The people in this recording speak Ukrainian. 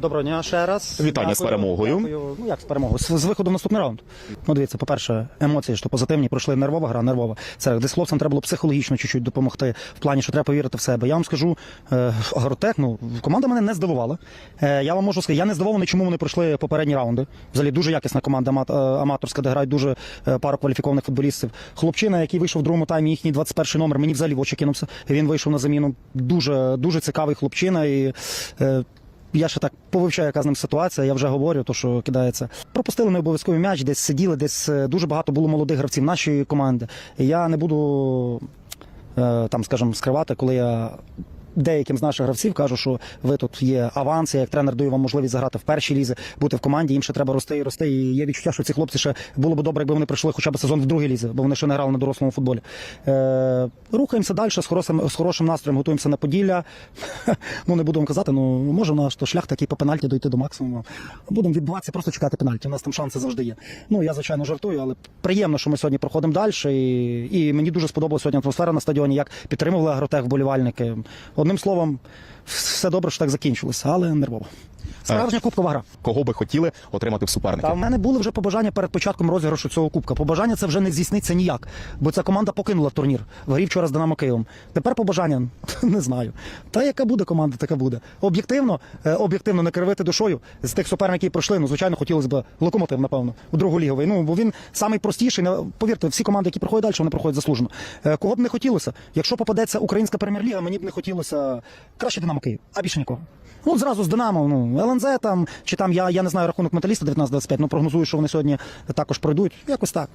Доброго дня ще раз. Вітання з перемогою. Дякую. Ну як з перемогою? З, з виходу в наступний раунд. Ну дивіться, по-перше, емоції що позитивні, пройшли нервова гра, нервова. Це десь хлопцям треба було психологічно чуть-чуть допомогти в плані, що треба повірити в себе. Я вам скажу, е, Агротек, ну команда мене не здивувала. Е, я вам можу сказати, я не здивований, чому вони пройшли попередні раунди. Взагалі дуже якісна команда ама- е, аматорська, де грають дуже е, пару кваліфікованих футболістів. Хлопчина, який вийшов в другому таймі, їхній 21 номер, мені взагалі в очі кинувся. Він вийшов на заміну. Дуже дуже цікавий хлопчина і. е, я ще так повивчаю, яка з ним ситуація. Я вже говорю, то що кидається. Пропустили не обов'язковий м'яч, десь сиділи, десь е, дуже багато було молодих гравців нашої команди. Я не буду е, там, скажімо, скривати, коли я. Деяким з наших гравців кажу, що ви тут є аванс, я як тренер даю вам можливість заграти в першій лізі, бути в команді, їм ще треба рости і рости. І є відчуття, що ці хлопці ще було б добре, якби вони пройшли хоча б сезон в другій лізі, бо вони ще не грали на дорослому футболі. Е, рухаємося далі з хорошим, з хорошим настроєм, готуємося на Поділля. ну не вам казати, ну може наш то шлях такий по пенальті дойти до максимуму. Будемо відбуватися, просто чекати пенальті. У нас там шанси завжди є. Ну я звичайно жартую, але приємно, що ми сьогодні проходимо далі. І, і мені дуже сподобалася сьогодні атмосфера на стадіоні, як підтримували агротех вболівальники. Одним словом, все добре, що так закінчилося, але нервово. Справжня кубкова гра. Кого би хотіли отримати в суперники? Та в мене були вже побажання перед початком розіграшу цього кубка. Побажання це вже не здійсниться ніяк, бо ця команда покинула турнір в грі вчора з Динамо Києвом. Тепер побажання не знаю. Та яка буде команда, така буде. Об'єктивно, е, об'єктивно не кривити душою з тих суперників, які пройшли. Ну звичайно, хотілося б локомотив, напевно, у другу. Ну бо він самий простіший. Повірте, всі команди, які проходять далі, вони проходять заслужено. Е, Кого б не хотілося, якщо попадеться українська прем'єр-ліга, мені б не хотілося краще Динамо Київ, а більше нікого. Ну, зразу з Динамо, ну, ЛНЗ там, чи там я, я не знаю рахунок металіста 19-25, ну прогнозую, що вони сьогодні також пройдуть. Якось так.